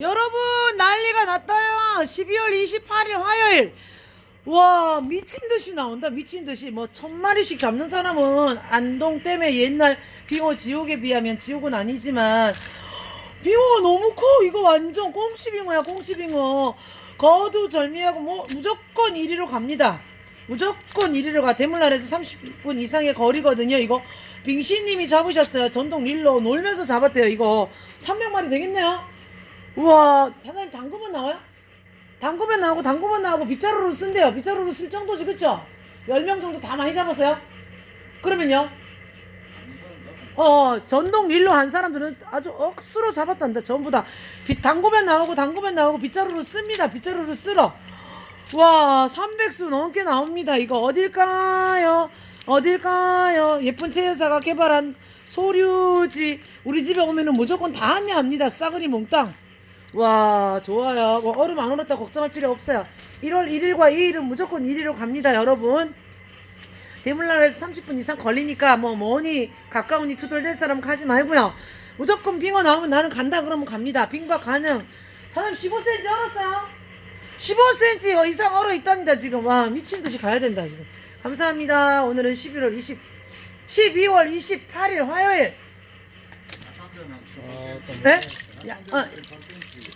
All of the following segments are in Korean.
여러분 난리가 났다요. 12월 28일 화요일. 와 미친 듯이 나온다 미친 듯이. 뭐 천 마리씩 잡는 사람은 안동 때문에 옛날 빙어 지옥에 비하면 지옥은 아니지만. 빙어가 너무 커. 이거 완전 꽁치 빙어야 꽁치 빙어. 거두절미하고 뭐 무조건 1위로 갑니다. 무조건 1위로 가. 대물날에서 30분 이상의 거리거든요 이거. 빙시님이 잡으셨어요. 전동 릴로 놀면서 잡았대요 이거. 300마리 되겠네요 우와 사장님 당구면 나와요? 당구면 나오고 당구면 나오고 빗자루로 쓴대요 빗자루로 쓸 정도지 그쵸? 10명 정도 다 많이 잡았어요? 그러면요? 어 전동 릴로 한 사람들은 아주 억수로 잡았단다 전부 다 빗, 당구면 나오고 당구면 나오고 빗자루로 씁니다 빗자루로 쓸어 와 300수 넘게 나옵니다 이거 어딜까요? 어딜까요? 예쁜 최 여사가 개발한 소류지 우리 집에 오면은 무조건 다 안내합니다 싸그리 몽땅 와 좋아요. 뭐 얼음 안 얼었다 걱정할 필요 없어요. 1월 1일과 2일은 무조건 1위로 갑니다 여러분. 대물라에서 30분 이상 걸리니까 뭐 뭐니 가까우니 투덜댈 사람 가지 말고요. 무조건 빙어 나오면 나는 간다 그러면 갑니다. 빙과 가능. 사장님 15cm 얼었어요. 15cm 이상 얼어 있답니다 지금. 와 미친 듯이 가야 된다 지금. 감사합니다. 오늘은 11월 20 12월 28일 화요일. 네? 야, 어.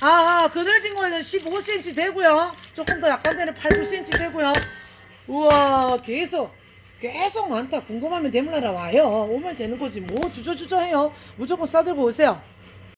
아, 아, 그늘진 거에는 15cm 되고요. 조금 더 약한 데는 8, 9cm 되고요. 우와, 계속, 계속 많다. 궁금하면 대물라라 와요. 오면 되는 거지. 뭐 주저주저 해요. 무조건 싸들고 오세요.